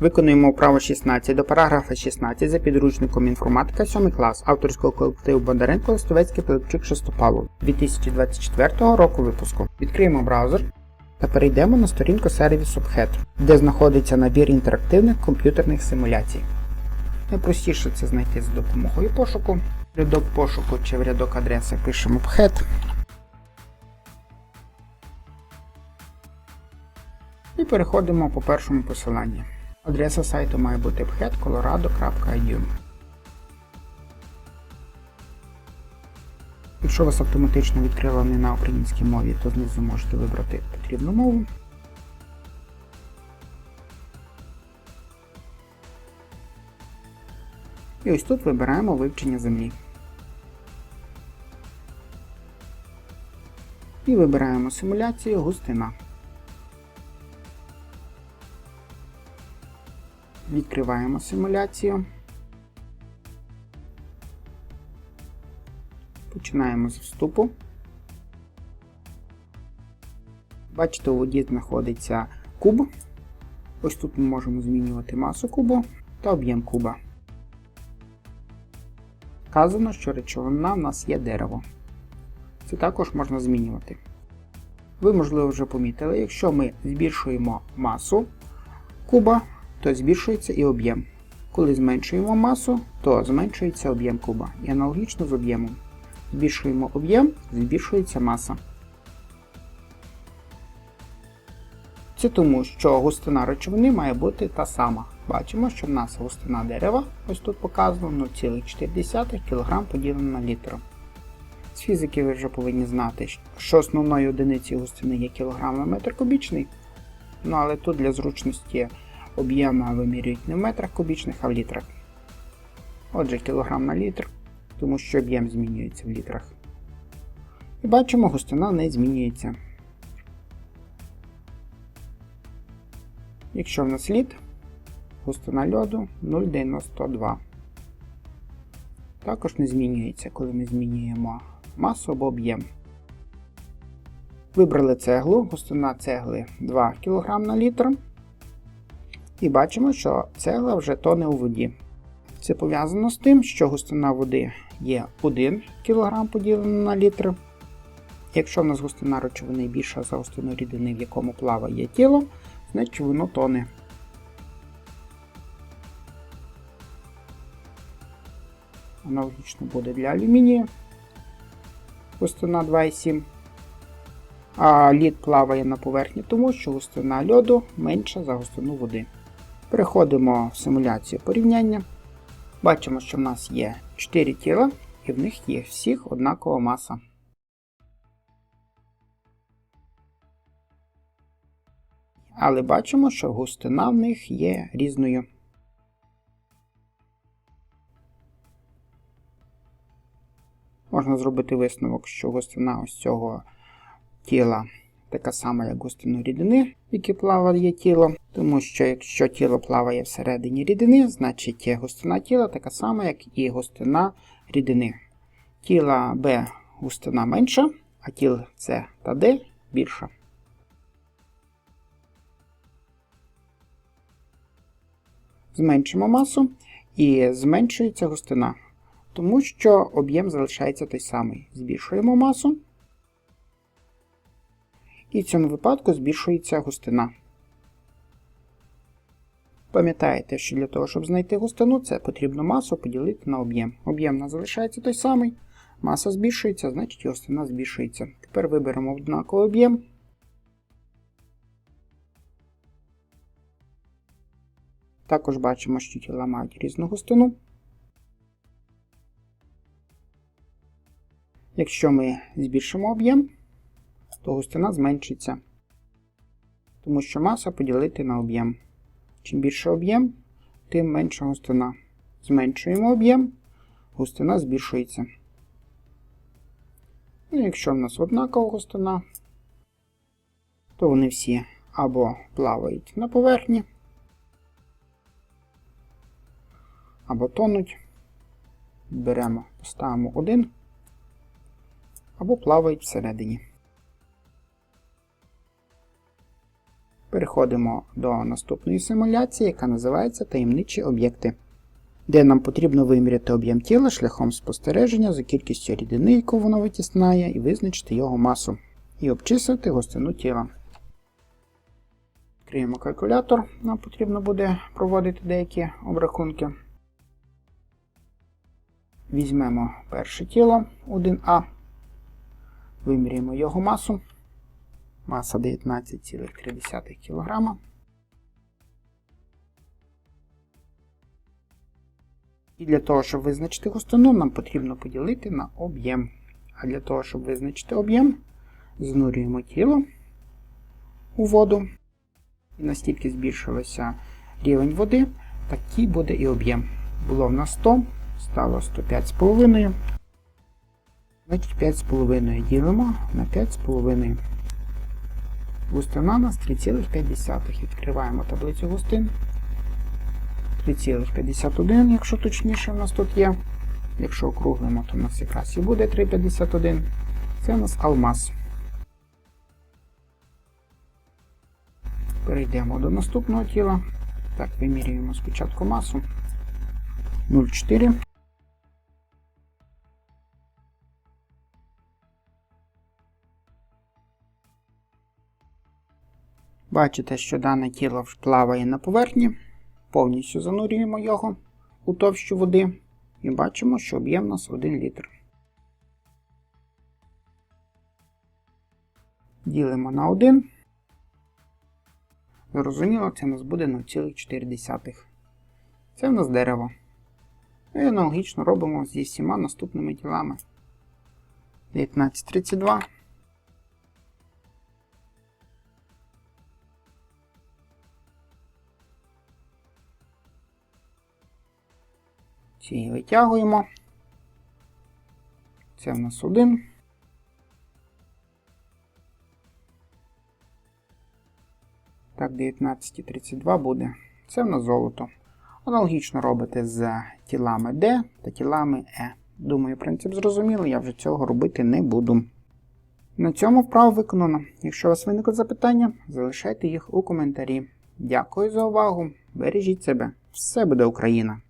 Виконуємо вправо 16 до параграфа 16 за підручником інформатика 7 клас авторського колективу Бондаренко Листовецький Пилипчук Шестопалов 2024 року випуску. Відкриємо браузер та перейдемо на сторінку сервісу PHET, де знаходиться набір інтерактивних комп'ютерних симуляцій. Найпростіше це знайти за допомогою пошуку. В рядок пошуку чи в рядок адреси пишемо PHET. І переходимо по першому посиланню. Адреса сайту має бути phetcolorado.edu. Якщо вас автоматично відкрила не на українській мові, то знизу можете вибрати потрібну мову. І ось тут вибираємо вивчення землі. І вибираємо симуляцію густина. Відкриваємо симуляцію. Починаємо з вступу. Бачите, у воді знаходиться куб. Ось тут ми можемо змінювати масу кубу та об'єм куба. Вказано, що речовина в нас є дерево. Це також можна змінювати. Ви, можливо, вже помітили, якщо ми збільшуємо масу куба, то збільшується і об'єм. Коли зменшуємо масу, то зменшується об'єм куба. І аналогічно з об'ємом. Збільшуємо об'єм, збільшується маса. Це тому, що густина речовини має бути та сама. Бачимо, що в нас густина дерева, ось тут показано 0,4 кг поділено на літр. З фізики ви вже повинні знати, що основною одиницею густини є кілограм на метр кубічний. Ну але тут для зручності об'єма вимірюють не в метрах кубічних, а в літрах. Отже, кілограм на літр, тому що об'єм змінюється в літрах. І бачимо, густина не змінюється. Якщо в нас лід, густина льоду 0,92. Також не змінюється, коли ми змінюємо масу або об'єм. Вибрали цеглу, густина цегли 2 кг на літр. І бачимо, що цегла вже тоне у воді. Це пов'язано з тим, що густина води є 1 кг поділена на літр. Якщо в нас густина речовини більша за густину рідини, в якому плаває тіло, значить воно тоне. Аналогічно буде для алюмінію. Густина 2,7. А лід плаває на поверхні, тому що густина льоду менша за густину води. Переходимо в симуляцію порівняння. Бачимо, що в нас є 4 тіла, і в них є всіх однакова маса. Але бачимо, що густина в них є різною. Можна зробити висновок, що густина ось цього тіла така сама, як густину рідини, в якій плаває тіло. Тому що якщо тіло плаває всередині рідини, значить густина тіла така сама, як і густина рідини. Тіла Б густина менша, а тіл С та Д більша. Зменшимо масу і зменшується густина, тому що об'єм залишається той самий. Збільшуємо масу. І в цьому випадку збільшується густина. Пам'ятаєте, що для того, щоб знайти густину, це потрібно масу поділити на об'єм. Об'єм у нас залишається той самий, маса збільшується, значить і густина збільшується. Тепер виберемо однаковий об'єм. Також бачимо, що тіла мають різну густину. Якщо ми збільшимо об'єм, то густина зменшиться, тому що маса поділити на об'єм. Чим більше об'єм, тим менша густина. Зменшуємо об'єм, густина збільшується. Ну, якщо в нас однакова густина, то вони всі або плавають на поверхні, або тонуть. Беремо, поставимо один, або плавають всередині. Переходимо до наступної симуляції, яка називається Таємничі об'єкти, де нам потрібно виміряти об'єм тіла шляхом спостереження за кількістю рідини, яку воно витісняє, і визначити його масу, і обчислити густину тіла. Відкриємо калькулятор, нам потрібно буде проводити деякі обрахунки. Візьмемо перше тіло 1А, виміряємо його масу. Маса 19,3 кг. І для того, щоб визначити густину, нам потрібно поділити на об'єм. А для того, щоб визначити об'єм, знурюємо тіло у воду. І настільки збільшився рівень води, такий буде і об'єм. Було в нас 100, стало 105,5. Значить 5,5 ділимо на 5,5. Густина у нас 3,5. Відкриваємо таблицю густин. 3,51, якщо точніше, у нас тут є. Якщо округлимо, то у нас якраз і буде 3,51. Це у нас алмаз. Перейдемо до наступного тіла. Так, вимірюємо спочатку масу 0,4. Бачите, що дане тіло плаває на поверхні. Повністю занурюємо його у товщу води і бачимо, що об'єм у нас 1 літр. Ділимо на 1. Зрозуміло, це у нас буде 0,4. Це в нас дерево. І аналогічно робимо зі всіма наступними тілами. 1932. Ці витягуємо. Це в нас один. Так, 19,32 буде. Це в нас золото. Аналогічно робите з тілами D та тілами E. Думаю, принцип зрозумілий, я вже цього робити не буду. На цьому вправо виконано. Якщо у вас виникли запитання, залишайте їх у коментарі. Дякую за увагу. Бережіть себе. Все буде Україна!